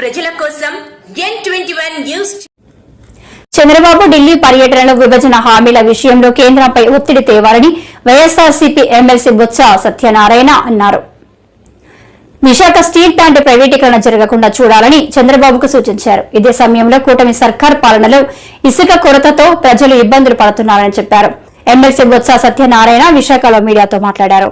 ప్రజల కోసం ఎన్ న్యూస్ చంద్రబాబు ఢిల్లీ పర్యటనలో విభజన హామీల విషయంలో కేంద్రంపై ఒత్తిడి తేవాలని వైఎస్ఆర్సీపీ ఎమ్మెల్సీ బొత్స సత్యనారాయణ అన్నారు. విశాఖ స్టీల్ ప్లాంట్ ప్రైవేటీకరణ జరగకుండా చూడాలని చంద్రబాబుకు సూచించారు. ఇదే సమయంలో కూటమి సర్కార్ పాలనలో ఇసుక కొరతతో ప్రజలు ఇబ్బందులు పడుతున్నారని చెప్పారు. ఎమ్మెల్సీ బొత్స సత్యనారాయణ విశాఖలో మీడియాతో మాట్లాడారు.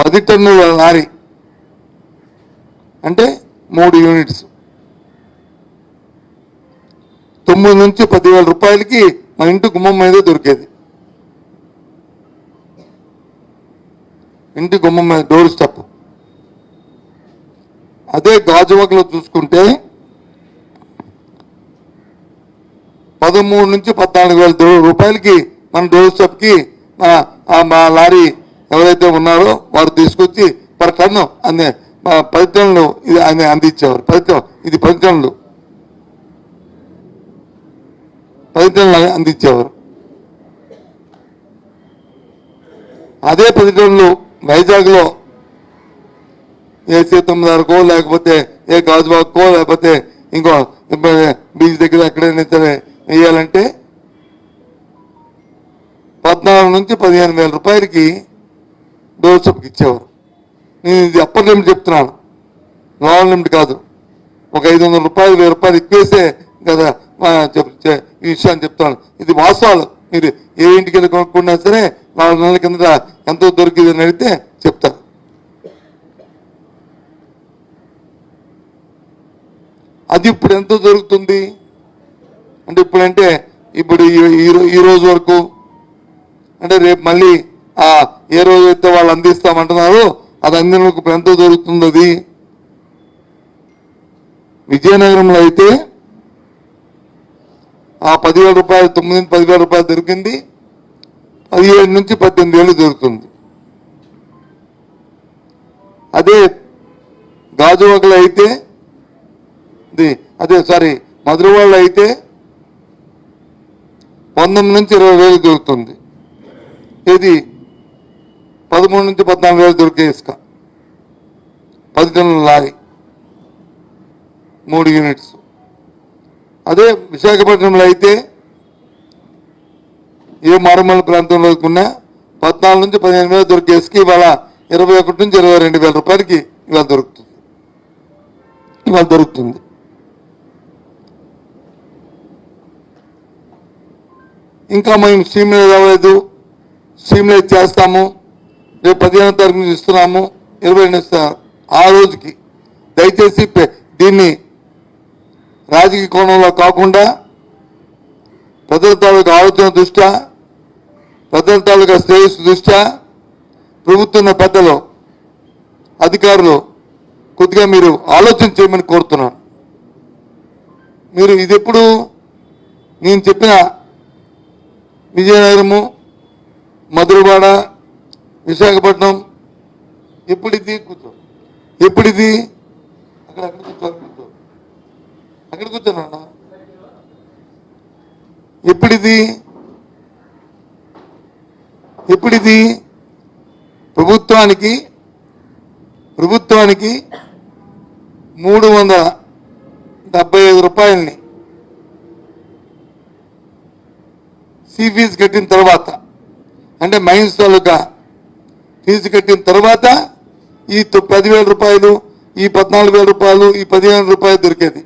పది టన్నుల లారీ. అంటే మూడు యూనిట్స్. తొమ్మిది నుంచి పదివేల రూపాయలకి మన ఇంటి గుమ్మం మీద దొరికేది. ఇంటి గుమ్మం మీద డోర్ స్టెప్. అదే గాజువాకలో చూసుకుంటే పదమూడు నుంచి పద్నాలుగు వేల రూపాయలకి మన డోర్ స్టెప్కి ఆ మా లారీ ఎవరైతే ఉన్నారో వారు తీసుకొచ్చి పర్ టన్ను అనే మా ఇది ఆయన అందించేవారు. పది ఇది పది టన్నులు అందించేవారు. అదే పది టన్నులు వైజాగ్లో ఏ సీతమ్మదారుకో లేకపోతే ఏ గాజువాకో లేకపోతే ఇంకో బీచ్ దగ్గర ఎక్కడైనా సరే వేయాలంటే పద్నాలుగు నుంచి పదిహేను వేల రూపాయలకి డోర్ ఇచ్చేవారు నేను ఇది అప్పర్ లిమిట్ చెప్తున్నాను. లోవర్ లిమిట్ కాదు. ఒక ఐదు వందల రూపాయలు వెయ్యి రూపాయలు ఎక్కువేసే కదా చెప్- ఈ విషయాన్ని చెప్తాను ఇది వాస్తవాలు. మీరు ఏ ఇంటికి వెళ్ళి కొనుక్కున్నా సరే నాలుగు నెలల కిందట ఎంతో దొరికింది అని అడిగితే చెప్తారు అది ఇప్పుడు ఎంత దొరుకుతుంది? అంటే ఇప్పుడంటే ఇప్పుడు ఈ- ఈ రోజు వరకు అంటే రేపు మళ్ళీ ఏ రోజు వాళ్ళు అందిస్తామంటున్నారో అది అందినకు ఎంత దొరుకుతుంది అది విజయనగరంలో అయితే ఆ పదివేల రూపాయలు తొమ్మిది నుంచి పదివేల రూపాయలు దొరికింది. పదిహేడు నుంచి పద్దెనిమిది వేలు దొరుకుతుంది. అదే గాజువాకలు అయితే ఇది అదే సారీ మధురవాళ్ళు అయితే పంతొమ్మిది నుంచి ఇరవై వేలు దొరుకుతుంది. ఇది పదమూడు నుంచి పద్నాలుగు వేలు దొరికే ఇసుక. పది టన్నుల లారీ. మూడు యూనిట్స్. అదే విశాఖపట్నంలో అయితే ఏ మారుమూల ప్రాంతంలో ఉన్నా పద్నాలుగు నుంచి పదిహేను వేలు దొరికే ఇసుక ఇవాళ ఇరవై ఒకటి నుంచి ఇరవై రెండు వేల రూపాయలకి ఇవాళ దొరుకుతుంది. ఇవాళ దొరుకుతుంది. ఇంకా మేము స్ట్రీమ్లైజ్ అవ్వలేదు స్ట్రీమ్లైజ్ చేస్తాము. రేపు పదిహేనో తారీఖు నుంచి ఇస్తున్నాము. ఇరవై ఆ రోజుకి దయచేసి దీన్ని రాజకీయ కోణంలో కాకుండా ప్రజల తాలూకా ఆలోచన దృష్ట్యా ప్రజల తాలూకా శ్రేయస్సు దృష్ట్యా ప్రభుత్వం పెద్దలు అధికారులు కొద్దిగా మీరు ఆలోచన చేయమని కోరుతున్నాను. మీరు ఇది ఎప్పుడు నేను చెప్పిన విజయనగరము మధురవాడ విశాఖపట్నం ఎప్పుడిది కూర్చో. ఎప్పుడిది? అక్కడ అక్కడ కూర్చో అక్కడ కూర్చో. అక్కడ కూర్చోనన్నా ఎప్పుడిది? ఎప్పుడిది? ప్రభుత్వానికి ప్రభుత్వానికి మూడు వందల డెబ్బై ఐదు రూపాయలని సీ ఫీజు కట్టిన తర్వాత అంటే మైన్స్ తాలూకా ఫీజు కట్టిన తర్వాత ఈ తొ- పదివేల రూపాయలు ఈ పద్నాలుగు వేల రూపాయలు ఈ పదిహేను రూపాయలు దొరికేది.